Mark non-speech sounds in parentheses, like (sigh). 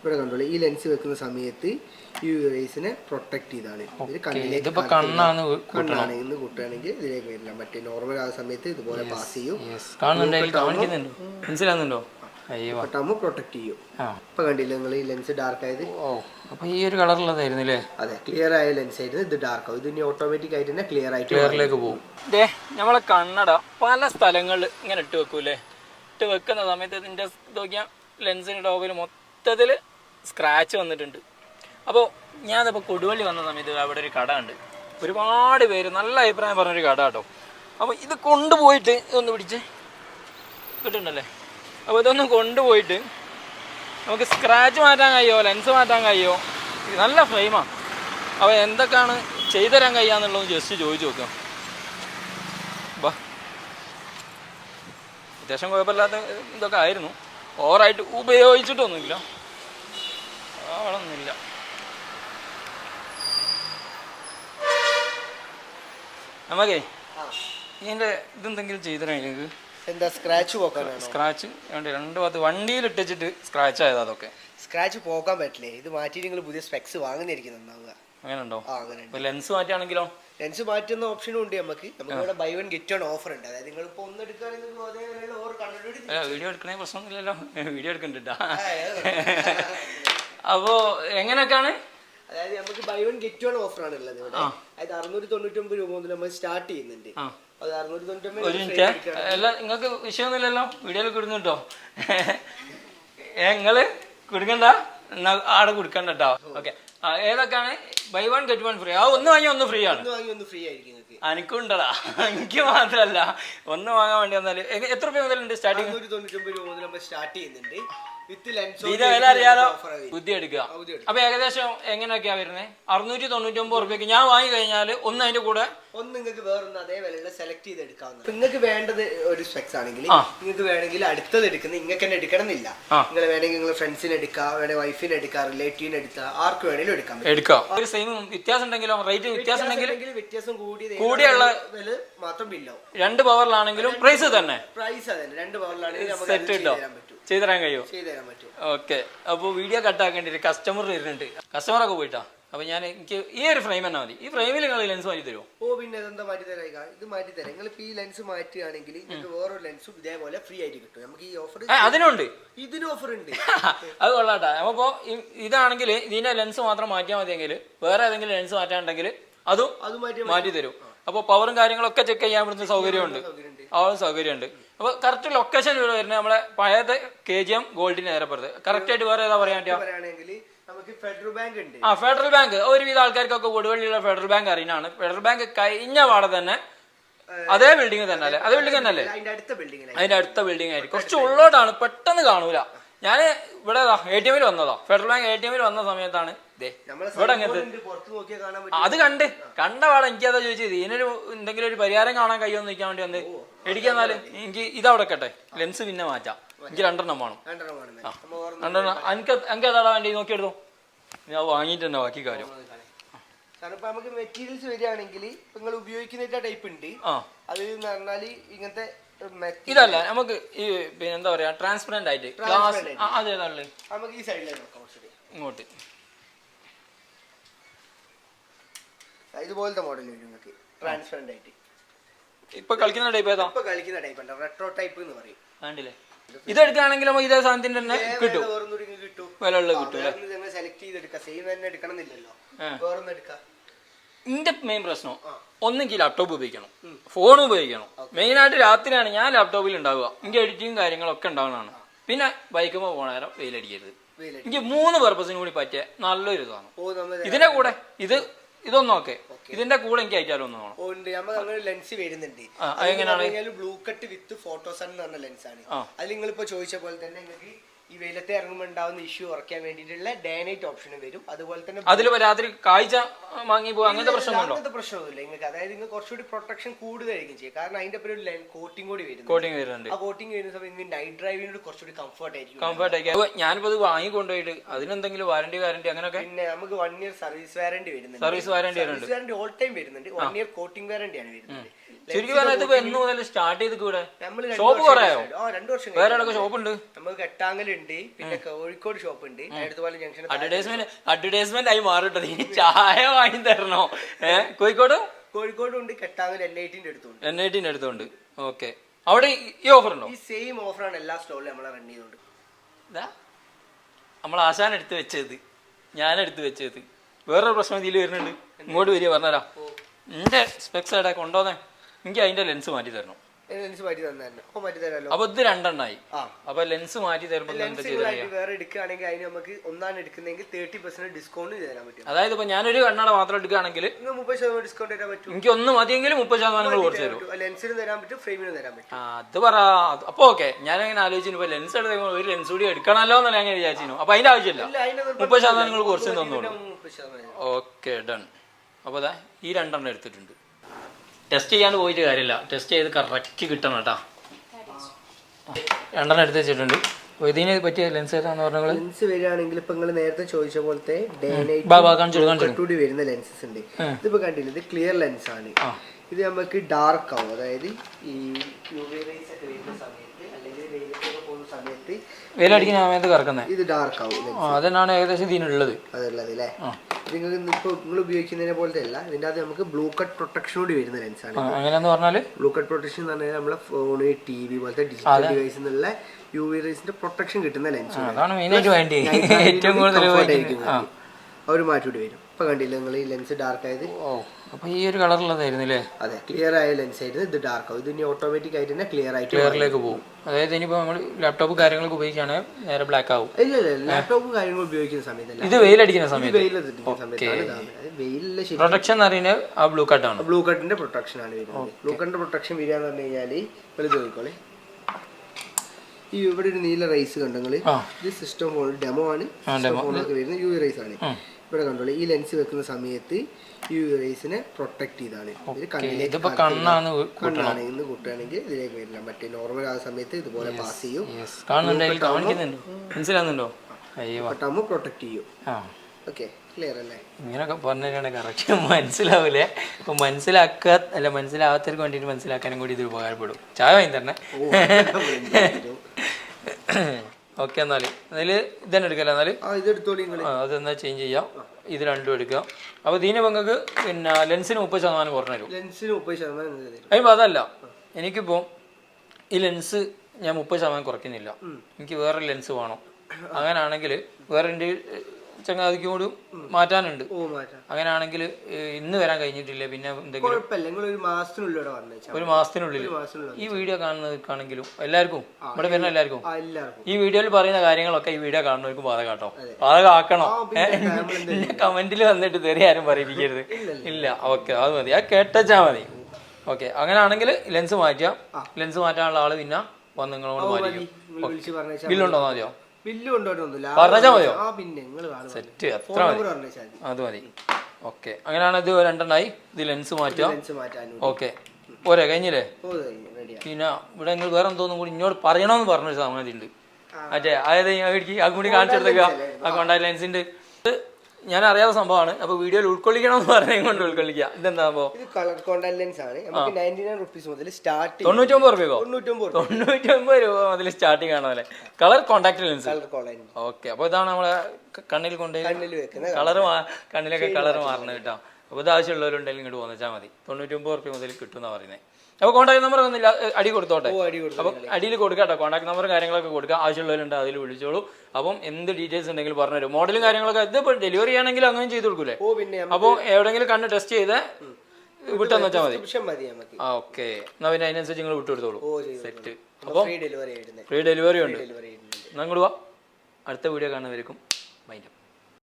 ഇവിടെ കണ്ടോളൂ ഈ ലെൻസ് വെക്കുന്ന സമയത്ത് ഈ റേസിനെ പ്രൊട്ടക്ട് ചെയ്താണ്. ഇത് കണ്ണിലേക്ക് ഇതിപ്പോ കണ്ണാണ് കണ്ണാണ് ഇന്ന് കൂട്ടുകയാണെങ്കിൽ ഇതിലേക്ക് വരില്ല. മറ്റേ നോർമൽ ആ സമയത്ത് ഇതുപോലെ പാസ് ചെയ്യും. കാണുന്നുണ്ടോ? അതിൽ കാണിക്കുന്നുണ്ടോ? മനസ്സിലാകുന്നുണ്ടോ? അയ്യോ. പെട്ടാകുമ്പോൾ പ്രൊട്ടക്ട് ചെയ്യും. ഇപ്പൊ കണ്ടില്ല നിങ്ങൾ ഈ ലെൻസ് ഡാർക്ക് ആയത്? അപ്പൊ ഈ ഒരു കളറുള്ളതായിരുന്നു അല്ലേ അതെ ക്ലിയർ ആയ ലെൻസ് ആയിരുന്നു. ഇത് ഡാർക്ക് ആവും. ഇത് ഇനി ഓട്ടോമാറ്റിക് ആയിട്ട് തന്നെ ക്ലിയർ ആയിട്ട്. ക്ലിയറിലേക്ക് പോകും. ദേ നമ്മളെ കണ്ണട പല സ്ഥലങ്ങളിൽ ഇങ്ങനെ ഇട്ട് വെക്കൂലേ ഇട്ട് വെക്കുന്ന സമയത്ത് ഇതിന്റെ നോക്കിയാൽ ലെൻസിന്റെ ടോപ്പിൽ മൊത്തത്തിൽ സ്ക്രാച്ച് വന്നിട്ടുണ്ട്. അപ്പോൾ ഞാനിപ്പോൾ കൊടുവള്ളി വന്ന സമയത്ത് അവിടെ ഒരു കട ഉണ്ട് ഒരുപാട് പേര് നല്ല അഭിപ്രായം പറഞ്ഞൊരു കട കേട്ടോ. അപ്പോൾ ഇത് കൊണ്ടുപോയിട്ട് ഒന്ന് പിടിച്ച് കിട്ടുന്നുണ്ടല്ലേ അപ്പോൾ ഇതൊന്ന് കൊണ്ടുപോയിട്ട് നമുക്ക് സ്ക്രാച്ച് മാറ്റാൻ കഴിയോ ലെൻസ് മാറ്റാൻ കഴിയോ? നല്ല ഫ്രെയിമാണ് അപ്പോൾ എന്തൊക്കെയാണ് ചെയ്തുതരാൻ കഴിയാന്നുള്ളത് ജസ്റ്റ് ചോദിച്ചു നോക്കാം. ബാ. അത്യാവശ്യം കുഴപ്പമില്ലാത്ത ഇതൊക്കെ ആയിരുന്നു. ഓവറായിട്ട് ഉപയോഗിച്ചിട്ടൊന്നുമില്ല. ആളൊന്നുമില്ല നമുക്കേ ഇതിന്റെ ഇതെന്തെങ്കിലും എനിക്ക് എന്താ സ്ക്രാച്ച് പോക്കാനാണോ? സ്ക്രാച്ച് രണ്ട് രണ്ട് ഭാഗത്ത് വണ്ടിയിൽ ഇട്ടിച്ചിട്ട് സ്ക്രാച്ച് ആയതാ അതൊക്കെ. സ്ക്രാച്ച് പോകാൻ പറ്റില്ലേ? ഇത് മാറ്റി നിങ്ങൾ പുതിയ സ്പെക്സ് വാങ്ങുന്നതായിരിക്കും നന്നാവുക. അങ്ങനെ ഉണ്ടോ ലെൻസ് മാറ്റുകയാണെങ്കിലോ? ലെൻസ് മാറ്റുന്ന ഓപ്ഷനും ഉണ്ട് നമുക്ക് നമുക്ക് ഇവിടെ buy one get one offer ഉണ്ട്. അതായത് നിങ്ങൾ ഇപ്പൊ ഒന്ന് എടുക്കുകയാണെങ്കിൽ കണ്ടിട്ട് വീഡിയോ എടുക്കണേ പ്രശ്നമൊന്നുമില്ലല്ലോ. (laughs) വീഡിയോ എടുക്കണ്ടിട്ടാ അപ്പോ എങ്ങനെയൊക്കെയാണ്? അതായത് നമുക്ക് buy one get one offer ആണ് ഉള്ളത് ഇവിടെ. അതായത് അറുന്നൂറ്റി തൊണ്ണൂറ്റി ഒമ്പത് രൂപ മുതൽ നമ്മൾ സ്റ്റാർട്ട് ചെയ്യുന്നുണ്ട്. അത് അറുന്നൂറ്റി തൊണ്ണൂറ്റി ഒരു മിനിറ്റ്. അല്ല നിങ്ങൾക്ക് വിഷയമൊന്നുമില്ലല്ലോ? വീഡിയോയിൽ കൊടുക്കുന്നുട്ടോ നിങ്ങൾ കുടുങ്ങണ്ട? ആടെ കൊടുക്കണ്ട കേട്ടോ ഓക്കെ ഏതൊക്കെയാണ്? Buy one get one free ആ ഒന്ന് വാങ്ങി ഒന്ന് ഫ്രീ ആണ്. ഒന്ന് വാങ്ങി ഒന്ന് ഫ്രീ ആയിരിക്കും. എനിക്കുണ്ടടാ എനിക്ക് മാത്രല്ല. ഒന്ന് വാങ്ങാൻ വേണ്ടി വന്നാൽ. എത്ര രൂപ മുതലുണ്ട് സ്റ്റാർട്ടിങ് അറുന്നൂറ്റി തൊണ്ണൂറ്റി ഒമ്പത് രൂപ മുതൽ നമ്മൾ സ്റ്റാർട്ട് ചെയ്യുന്നുണ്ട്. വിത്ത് ലെൻസ് വില ബുദ്ധി എടുക്കുക. അപ്പൊ ഏകദേശം എങ്ങനെയൊക്കെയാ വരുന്നത് അറുന്നൂറ്റി തൊണ്ണൂറ്റി ഒമ്പത് റുപ്യക്ക് ഞാൻ വാങ്ങി കഴിഞ്ഞാൽ ഒന്ന് അതിന്റെ കൂടെ ഒന്ന് നിങ്ങൾക്ക് വേറൊന്ന് അതേ വിലയുള്ള സെലക്ട് ചെയ്ത് എടുക്കാവുന്ന നിങ്ങൾക്ക് വേണ്ടത് ഒരു സ്പെക്സ് ആണെങ്കിൽ നിങ്ങൾക്ക് വേണമെങ്കിൽ അടുത്തത് എടുക്കുന്ന നിങ്ങൾക്ക് തന്നെ എടുക്കണമെന്നില്ല. നിങ്ങൾ വേണമെങ്കിൽ നിങ്ങൾ ഫ്രണ്ട്സിന് എടുക്കാം വേണമെങ്കിൽ വൈഫിന് എടുക്കാം റിലേറ്റീവിന് എടുക്കാം ആർക്ക് വേണമെങ്കിലും എടുക്കാം എടുക്കാം. ഒരു സെയിം വ്യത്യാസം ഉണ്ടെങ്കിലോ? റേറ്റ് വ്യത്യാസം ഉണ്ടെങ്കിൽ ഉണ്ടെങ്കിൽ വ്യത്യാസം കൂടിയത് കൂടിയുള്ള- മാത്രം ബില്ലാവും രണ്ട് പവറിലാണെങ്കിലും പ്രൈസ് തന്നെ. പ്രൈസ് അതന്നെ. രണ്ട് സെറ്റ് കിട്ടോ തരാൻ പറ്റും. കഴിയുമോ? ഓക്കെ അപ്പോൾ വീഡിയോ കട്ടാക്കേണ്ടി കസ്റ്റമർ വരുന്നുണ്ട്. കസ്റ്റമറൊക്കെ പോയിട്ടാ? അപ്പൊ ഞാൻ എനിക്ക് ഈ ഒരു ഫ്രെയിം തന്നെ മതി. ഈ ഫ്രെയിമിൽ നിങ്ങൾ ലെൻസ് മാറ്റി തരുമോ? ഓ പിന്നെ ഇതെന്താ മാറ്റി തരാം ഇത് മാറ്റി തരാം. നിങ്ങൾ ഈ ലെൻസ് മാറ്റുകയാണെങ്കിൽ നിങ്ങൾക്ക് വേറൊരു ലെൻസും ഇതേപോലെ ഫ്രീ ആയിട്ട് കിട്ടും. നമുക്ക് ഈ ഓഫർ അതിനുണ്ട്. ഇതിന് ഓഫർ ഉണ്ട്. (laughs) അത് കൊള്ളാട്ടാ. അപ്പോൾ ഇതാണെങ്കിൽ ഇതിന്റെ ലെൻസ് മാത്രം മാറ്റിയാൽ മതിയെങ്കിൽ വേറെ ഏതെങ്കിലും ലെൻസ് മാറ്റാണ്ടെങ്കിൽ അതും അത് മാറ്റി മാറ്റി തരും. അപ്പോൾ പവറും കാര്യങ്ങളൊക്കെ ചെക്ക് ചെയ്യാൻ പറ്റുന്ന സൗകര്യമുണ്ട്. ഒരു സൗകര്യമുണ്ട്. അപ്പോൾ കറക്റ്റ് ലൊക്കേഷൻ ഇവിടെ വരുന്നത് നമ്മളെ പഴയത് കെ ജി എം ഗോൾഡിന് നേരെ പുറത്ത്. കറക്റ്റ് ആയിട്ട് വേറെ ഏതാ പറയാൻ പറ്റുക? നമുക്ക് ഫെഡറൽ ബാങ്ക് ഉണ്ട്. ആ ഫെഡറൽ ബാങ്ക് ഒരുവിധ ആൾക്കാർക്കൊക്കെ കൊടുവള്ളിയുള്ള ഫെഡറൽ ബാങ്ക് അറിയുന്നതാണ്. ഫെഡറൽ ബാങ്ക് കഴിഞ്ഞ പാടെ തന്നെ അതേ ബിൽഡിംഗ് തന്നെ അല്ലേ? അതേ ബിൽഡിംഗ് തന്നെ അല്ലേ? അതിന്റെ അടുത്ത ബിൽഡിംഗ് ആയിരിക്കും. കുറച്ച് ഉള്ളോട്ടാണ് പെട്ടെന്ന് കാണൂല. ഞാൻ ഇവിടെ എ ടി എമ്മിൽ വന്നതാ. ഫെഡറൽ ബാങ്ക് എ ടി എമ്മിൽ വന്ന സമയത്താണ് ഇവിടെ അങ്ങനത്തെ. അത് കണ്ട്. കണ്ട പാടെ എനിക്കതാ ചോദിച്ചത്. ഇതിനൊരു എന്തെങ്കിലും ഒരു പരിഹാരം കാണാൻ കഴിയുമെന്ന് ചോദിക്കാൻ വേണ്ടി വന്ന് എടുക്കാന്നാൽ എനിക്ക് ഇതവിടെ കട്ടെ ലെൻസ് പിന്നെ മാറ്റാം. എനിക്ക് രണ്ടെണ്ണം വേണം. രണ്ടെണ്ണം എനിക്ക് എനിക്ക് അതാടാ വേണ്ടി? നോക്കിയെടുത്തു. ഞാൻ വാങ്ങിയിട്ടുണ്ട് ബാക്കി കാര്യം. കാരണം ഇപ്പൊ നമുക്ക് മെറ്റീരിയൽസ് വരികയാണെങ്കിൽ നിങ്ങൾ ഉപയോഗിക്കുന്ന ടൈപ്പ് ഉണ്ട്. ആ. അത് എന്ന് പറഞ്ഞാൽ ഇങ്ങനത്തെ ഇതല്ല നമുക്ക് ഈ പിന്നെ എന്താ പറയാ? ട്രാൻസ്പെറന്റ് ആയിട്ട്. ഗ്ലാസ്. അതേതാണല്ലേ നമുക്ക് ഈ സൈഡിലേക്ക് നോക്കാം ഇങ്ങോട്ട്. ഇതുപോലത്തെ മോഡൽ വരും നിങ്ങൾക്ക്. ട്രാൻസ്പെറന്റ് ആയിട്ട്. ഇപ്പൊ കളിക്കുന്ന ടൈപ്പ് ഏതാ? ഇപ്പൊ കളിക്കുന്ന ടൈപ്പ് ഉണ്ട്? റെട്രോ ടൈപ്പ് എന്ന് പറയും. വേണ്ടില്ലേ ഇത് നമുക്ക് ഇതേ സാധനത്തിന്റെ തന്നെ കിട്ടും. വിലയുള്ള കിട്ടും അല്ലേ? സെലക്ട് ചെയ്തെടുക്കാം. സെയിം തന്നെ എടുക്കണം എന്നില്ലല്ലോ ആ. വേറൊന്നും എടുക്കാം. എന്റെ മെയിൻ പ്രശ്നം ഒന്നെങ്കിൽ ലാപ്ടോപ്പ് ഉപയോഗിക്കണം. ഫോൺ ഉപയോഗിക്കണം. മെയിൻ ആയിട്ട് രാത്രിയാണ് ഞാൻ ലാപ്ടോപ്പിൽ ഉണ്ടാവുക. എനിക്ക് എഡിറ്റിംഗ് കാര്യങ്ങളൊക്കെ ഉണ്ടാവുന്നതാണ് പിന്നെ ബൈക്കുമ്പോൾ പോണ നേരം വെയിലടിക്കരുത്. എനിക്ക് മൂന്ന് പർപ്പസിനും കൂടി പറ്റിയ നല്ലൊരു ഇതാണ്. ഇതിന്റെ കൂടെ ഇത് ഇതൊന്നും ഓക്കെ. ഇതിന്റെ കൂടെ എനിക്ക് അയച്ചാലും ഒന്ന് ഉണ്ട്. നമുക്ക് അങ്ങനെ ലെൻസ് വരുന്നുണ്ട്. ആ, അതെങ്ങനെയാണ്? ബ്ലൂ കട്ട് വിത്ത് ഫോട്ടോസ് എന്ന് പറഞ്ഞ ലെൻസ് ആണ്. ആ. നിങ്ങൾ നിങ്ങളിപ്പോ ചോദിച്ച പോലെ തന്നെ നിങ്ങൾക്ക് ഈ വെയിലത്തെ ഇറങ്ങുമ്പോൾ ഉണ്ടാവുന്ന ഇഷ്യൂ ഉറക്കാൻ വേണ്ടിയിട്ടുള്ള ഡേ നൈറ്റ് ഓപ്ഷനും വരും. അതുപോലെ തന്നെ അതിൽ രാത്രി കാഴ്ച വാങ്ങി പോകും അങ്ങനത്തെ പ്രശ്നമുണ്ടോ അങ്ങനത്തെ പ്രശ്നമൊന്നുമില്ല നിങ്ങൾക്ക്. അതായത് നിങ്ങൾ കുറച്ചുകൂടി പ്രൊട്ടക്ഷൻ കൂടുതലായിരിക്കും ചെയ്യുക. കാരണം അതിന്റെ ഒരു കോട്ടിംഗ് കൂടി വരും കോട്ടിംഗ് വരുന്നുണ്ട്. ആ കോട്ടിംഗ് വരുന്ന സമയത്ത് നിങ്ങൾക്ക് നൈറ്റ് ഡ്രൈവിനോട് കുറച്ചുകൂടി കംഫർട്ട് ആയിരിക്കും. കംഫർട്ട് ആയിരിക്കും. ഞാനിപ്പോൾ ഞാനിപ്പോ ഇത് വാങ്ങി കൊണ്ടുപോയിട്ട് അതിനെന്തെങ്കിലും വാറണ്ടി വാറണ്ടി അങ്ങനെയൊക്കെ? പിന്നെ നമുക്ക് വൺ ഇയർ സർവീസ് വാറണ്ടി വരുന്നുണ്ട്. സർവീസ് വാറണ്ടി വരുന്നുണ്ട്. വാറണ്ടി ഓൾ ടൈം വരുന്നുണ്ട്. വൺ ഇയർ കോട്ടിംഗ് വാറണ്ടി ആണ് വരുന്നത്. ചുരുക്കി പറഞ്ഞാൽ ഇപ്പൊ എന്ന് മുതൽ സ്റ്റാർട്ട് ചെയ്ത് കൂടെ നമ്മൾ ഷോപ്പ് കുറയോ രണ്ടു വർഷം വേറെ കഴിഞ്ഞു. ഷോപ്പ് ഉണ്ട്? നമുക്ക് എട്ടാങ്കലുണ്ട് പിന്നെ കോഴിക്കോട് ഷോപ്പ് ഉണ്ട് അടുത്തുപോലെ ജംഗ്ഷൻ അഡ്വർടൈസ്മെന്റ് അഡ്വർടൈസ്മെന്റ് ആയി മാറിട്ടത് ഈ ചായ വാങ്ങി തരണോ? ഏഹ് കോഴിക്കോട്? കോഴിക്കോടും ഉണ്ട് കെട്ടാങ്ങൽ എൻ ടിന്റെ അടുത്തുണ്ട്. എൻ ഐ ടിന്റെ അടുത്തുണ്ട്. ഓക്കെ അവിടെ ഈ- ഓഫർ ഉണ്ടോ? ഈ സെയിം ഓഫറാണ് എല്ലാ സ്റ്റോളിലും നമ്മളെ റൺ ചെയ്തോണ്ട്. ഇതാ നമ്മൾ ആശാൻ എടുത്ത് വെച്ചത്. ഞാൻ എടുത്ത് വെച്ചത്. വേറൊരു പ്രശ്നം ഇതിൽ വരുന്നുണ്ട്. ഇങ്ങോട്ട് വരിക പറഞ്ഞുതരാം എന്റെ സ്പെക്സ് എവിടെ കൊണ്ടുവന്നേ എനിക്ക് അതിന്റെ ലെൻസ് മാറ്റി തരണം. ലെൻസ് മാറ്റി തന്നായിരുന്നു. അപ്പൊ മാറ്റി തരാമല്ലോ അപ്പൊ ഇത് രണ്ടെണ്ണായി. ആ. അപ്പൊ ലെൻസ് മാറ്റി തരുമ്പോൾ എന്താ ലെൻസ് ലെൻസുകളായിട്ട് വേറെ എടുക്കുകയാണെങ്കിൽ അതിന് നമുക്ക് ഒന്നാണ് എടുക്കുന്നെങ്കിൽ തേർട്ടി പെർസെന്റ് ഡിസ്കൗണ്ട് തരാൻ പറ്റും. അതായത് ഇപ്പൊ ഞാനൊരു കണ്ണട മാത്രം എടുക്കുകയാണെങ്കിൽ നിങ്ങൾ മുപ്പത് ശതമാനം ഡിസ്കൗണ്ട് തരാൻ പറ്റും എനിക്ക് ഒന്ന് മതിയെങ്കിൽ മുപ്പത് ശതമാനം നിങ്ങൾ കുറച്ച് തരും. ലെൻസിനും തരാൻ പറ്റും ഫ്രെയിമിനും തരാൻ പറ്റും. ആ, അത് പറ. അത് അപ്പൊ ഓക്കെ ഞാൻ അങ്ങനെ ആലോചിച്ചു ഇപ്പൊ ലെൻസ് എടുക്കുമ്പോൾ ഒരു ലെൻസ് കൂടി എടുക്കണമല്ലോ എന്നല്ല ഞാൻ വിചാരിച്ചു അപ്പൊ അതിന്റെ ആവശ്യമില്ല. ഇല്ല, അതിന് നിർബന്ധം മുപ്പത് ശതമാനം നിങ്ങൾ കുറച്ച് തന്നോളൂ മതി, മുപ്പത് ശതമാനം. ഓക്കെ ഡൺ അപ്പൊ അതാ ഈ രണ്ടെണ്ണം എടുത്തിട്ടുണ്ട്. ടെസ്റ്റ് ചെയ്യാണ്ട് പോയിട്ട് കാര്യമില്ല. ടെസ്റ്റ് ചെയ്ത് കറക്റ്റ് കിട്ടണം കേട്ടാ. രണ്ടെണ്ണം എടുത്ത് വെച്ചിട്ടുണ്ട്. ഇതിനെ പറ്റിയ ലെൻസ് ഏതാന്ന് പറഞ്ഞാൽ ലെൻസ് വരികയാണെങ്കിൽ ഇപ്പൊ നിങ്ങൾ നേരത്തെ ചോദിച്ച പോലത്തെ ഡേ ബാ, ബാ, കാണിച്ചു കൊടുക്ക്, കാണിച്ചു നൈറ്റ് കൂടി വരുന്ന ലെൻസസ് ഉണ്ട്. ഇതിപ്പോ കണ്ടില്ല ഇത് ക്ലിയർ ലെൻസ് ആണ്. ഇത് നമുക്ക് ഡാർക്ക് ആവും. അതായത് ഈ യു വി റേസ് ഒക്കെ വരുന്ന സമയത്ത് അല്ലെങ്കിൽ വെയിലത്തൊക്കെ പോകുന്ന സമയത്ത് വെയിലടിക്കുന്ന സമയത്ത് കറക്കുന്നത് ഇത് ഡാർക്ക് ആവും അതന്നാണ് ഏകദേശം ഇതിനുള്ളത്. അതുള്ളത് അല്ലേ നിങ്ങൾ ഇപ്പോൾ നിങ്ങൾ ഉപയോഗിക്കുന്നതിനെ പോലത്തെ അല്ല ഇതിന്റെ അകത്ത് നമുക്ക് ബ്ലൂ കട്ട് പ്രൊട്ടക്ഷൻ കൂടി വരുന്ന ലെൻസ് ആണ് ആ, അങ്ങനെയെന്ന് പറഞ്ഞാൽ ബ്ലൂ കട്ട് പ്രൊട്ടക്ഷൻ എന്ന് പറഞ്ഞാൽ നമ്മളെ ഫോണ് ടി വി പോലത്തെ ഡിജിറ്റൽ ഡിവൈസിൽ നിന്നുള്ള യു വി റേസിന്റെ പ്രൊട്ടക്ഷൻ കിട്ടുന്ന ലെൻസ് അതാണ് മെയിനായിട്ട് വേണ്ടി ഏറ്റവും കൂടുതൽ ഒരു അവർ മാറ്റിവിട്ട് വരും ഇപ്പൊ കണ്ടില്ല നിങ്ങൾ ഈ ലെൻസ് ഡാർക്ക് ആയത്? ഓ അപ്പോൾ ഈ ഒരു കളറുള്ളതായിരുന്നു അല്ലേ അതെ ക്ലിയർ ആയ ലെൻസ് ആയിരുന്നു. ഇത് ഡാർക്ക് ആവും. ഇത് ഇനി ഓട്ടോമാറ്റിക് ആയിട്ട് തന്നെ ക്ലിയർ ആയിട്ട്. ക്ലിയറിലേക്ക് പോകും. അതായത് ഇനിയിപ്പോൾ നമ്മൾ ലാപ്ടോപ്പ് കാര്യങ്ങളൊക്കെ ഉപയോഗിക്കുകയാണെങ്കിൽ നേരെ ബ്ലാക്ക് ആവും. ഇല്ല ഇല്ല ലാപ്ടോപ്പ് കാര്യങ്ങൾ ഉപയോഗിക്കുന്ന സമയത്തല്ല. ഇത് വെയിൽ അടിക്കുന്ന സമയത്ത്. വെയിൽ സമയത്താണ് വെയിലിലെ പ്രൊട്ടക്ഷൻ എന്ന് പറയുന്നത് ആ ബ്ലൂ കട്ടാണ് ബ്ലൂ കട്ടിന്റെ പ്രൊട്ടക്ഷൻ ആണ് വരുന്നത്. ബ്ലൂ കട്ടിന്റെ പ്രൊട്ടക്ഷൻ വരിക എന്ന് പറഞ്ഞു കഴിഞ്ഞാൽ വലുത് നോക്കിക്കോളെ. ഈ ഇവിടെ ഒരു നീല റൈസ് കണ്ടെങ്കിൽ ഈ ഇത് സിസ്റ്റം ഫോൺ ഡെമോ ആണ്. ഫോണൊക്കെ വരുന്ന യു വി റൈസ് ആണ്. ഇവിടെ കണ്ടോളൂ ഈ ലെൻസ് വെക്കുന്ന സമയത്ത് യു വി റൈസിനെ പ്രൊട്ടക്ട് ചെയ്താണ്. കണ്ണാണ് ഇന്ന് കൂട്ടുകയാണെങ്കിൽ ഇതിലേക്ക് വരില്ല. മറ്റേ നോർമൽ ആ സമയത്ത് ഇതുപോലെ പാസ് ചെയ്യും. മനസ്സിലാകുന്നുണ്ടോ? അയ്യോ. കട്ടാകുമ്പോൾ പ്രൊട്ടക്ട് ചെയ്യും. ഓക്കെ ക്ലിയർ അല്ലേ? ഇങ്ങനൊക്കെ പറഞ്ഞിട്ടാണ് കറക്റ്റ് (laughs) മനസ്സിലാവൂലേ? അപ്പൊ മനസ്സിലാക്കാ അല്ല മനസ്സിലാവാത്തവർക്ക് വേണ്ടിയിട്ട് മനസ്സിലാക്കാനും കൂടി ഇത് ഉപകാരപ്പെടും. ചായ വാങ്ങി തരണേ. ഓക്കെ എന്നാൽ. അതിൽ ഇതന്നെ എടുക്കല്ലേ എന്നാൽ? ആ എന്നാ ചേഞ്ച് ചെയ്യാം. ഇത് രണ്ടും എടുക്കാം. അപ്പൊ ഇതിന് പങ്കക്ക് പിന്നെ ലെൻസിന് മുപ്പത് ശതമാനം കുറഞ്ഞു തരും. ലെൻസിന് മുപ്പത് ശതമാനം നിങ്ങൾക്ക് അതിപ്പോൾ അതല്ല. എനിക്കിപ്പോൾ ഈ ലെൻസ് ഞാൻ മുപ്പത് ശതമാനം കുറയ്ക്കുന്നില്ല. എനിക്ക് വേറെ ലെൻസ് വേണം. അങ്ങനെയാണെങ്കിൽ വേറെ എന്റെ ചങ്ങാതിക്കും കൂടി മാറ്റാനുണ്ട്. മാറ്റാം. അങ്ങനെയാണെങ്കിൽ ഇന്ന് വരാൻ കഴിഞ്ഞിട്ടില്ല പിന്നെ എന്തെങ്കിലും. ഒരു മാസത്തിനുള്ളിൽ. ഈ വീഡിയോ കാണുന്നവർക്കാണെങ്കിലും എല്ലാവർക്കും ഇവിടെ വരുന്ന എല്ലാവർക്കും. ഈ വീഡിയോയിൽ പറയുന്ന കാര്യങ്ങളൊക്കെ ഈ വീഡിയോ കാണുന്നവർക്ക് ബാധകാട്ടോ. ബാധകാക്കണം? കമന്റിൽ വന്നിട്ട് തെറി ആരും പറയിപ്പിക്കരുത്. ഇല്ല ഓക്കെ അത് മതി. ആ കേട്ടാ മതി. ഓക്കെ അങ്ങനെയാണെങ്കിൽ ലെൻസ് മാറ്റാം. ലെൻസ് മാറ്റാനുള്ള ആൾ പിന്നെ വന്ന് നിങ്ങളോട് മാറ്റിക്കും. പറഞ്ഞേച്ചാൽ ബില്ലുണ്ടോ മതിയോ ബില്ല് മതിയോ? ആ പിന്നെ നിങ്ങൾ സെറ്റ് മതി. അത് മതി. ഓക്കെ. അങ്ങനെയാണ് ഇത് രണ്ടെണ്ണായി. ഇത് ലെൻസ് മാറ്റാം ലെൻസ് ഓക്കെ. പോരെ കഴിഞ്ഞില്ലേ? പിന്നെ ഇവിടെ നിങ്ങൾ വേറെ എന്തോന്നും കൂടി ഇന്നോട് പറയണമെന്ന് പറഞ്ഞൊരു സംഗതി ഉണ്ട് മറ്റേ അതായത് ഞാൻ വീട്ടിൽ ആ കൂടി കാണിച്ചെടുത്തേക്ക ആ കോണ്ടാക്ട് ലെൻസിന്റെ ഞാൻ അറിയാത്ത സംഭവമാണ്. അപ്പൊ വീഡിയോയിൽ ഉൾക്കൊള്ളിക്കണമെന്ന് പറയുന്നത് കൊണ്ട് ഉൾക്കൊള്ളിക്കുക. ഇതെന്താ സംഭവം? ഇത് കളർ കോണ്ടാക്ട് ലെൻസ് ആണ്. നമുക്ക് നയന്റി നയൻ റുപ്പീസ് മുതൽ സ്റ്റാർട്ട് തൊണ്ണൂറ്റൊമ്പത് രൂപ തൊണ്ണൂറ്റൊമ്പത് തൊണ്ണൂറ്റൊമ്പത് രൂപ മുതൽ സ്റ്റാർട്ടിങ് അല്ലേ? Colour contact lens colour okay അപ്പൊ ഇതാണ് നമ്മളെ കണ്ണിൽ കൊണ്ട് കണ്ണിൽ വെക്കുന്ന കളർ കണ്ണിലൊക്കെ കളർ മാറുന്നത് കേട്ടോ. അപ്പോൾ ഇത് ആവശ്യമുള്ളവരുണ്ടെങ്കിൽ ഇങ്ങോട്ട് പോന്നെച്ചാൽ മതി. തൊണ്ണൂറ്റൊമ്പത് റുപ്യ മുതൽ കിട്ടും എന്നാ പറയുന്നത് അപ്പോൾ കോൺടാക്ട് നമ്പർ ഒന്നില്ല അടി കൊടുത്തോട്ടെ. ഓ അടി കൊടുത്തു അപ്പം അടിയിൽ കൊടുക്കാം കേട്ടോ കോൺടാക്ട് നമ്പർ കാര്യങ്ങളൊക്കെ കൊടുക്കുക. ആവശ്യമുള്ളവരുണ്ട് അതിൽ വിളിച്ചോളൂ. അപ്പം എന്ത് ഡീറ്റെയിൽസ് ഉണ്ടെങ്കിൽ പറഞ്ഞുതരും മോഡലും കാര്യങ്ങളൊക്കെ ഇതിപ്പോൾ ഡെലിവറി ആണെങ്കിൽ അങ്ങനെ ചെയ്ത് കൊടുക്കൂലേ? അപ്പോൾ എവിടെയെങ്കിലും കണ്ണ് ടെസ്റ്റ് ചെയ്ത് വിട്ടെന്ന് വെച്ചാൽ മതി. ആ ഓക്കെ എന്നാ പിന്നെ അതിനനുസരിച്ച് നിങ്ങൾ വിട്ടുകൊടുത്തോളൂ സെറ്റ് ഫ്രീ ഡെലിവറി ആയിടുന്നത് ഫ്രീ ഡെലിവറി ഉണ്ട്. വാ. അടുത്ത വീഡിയോ കാണുന്നവർക്കും മൈൻഡ്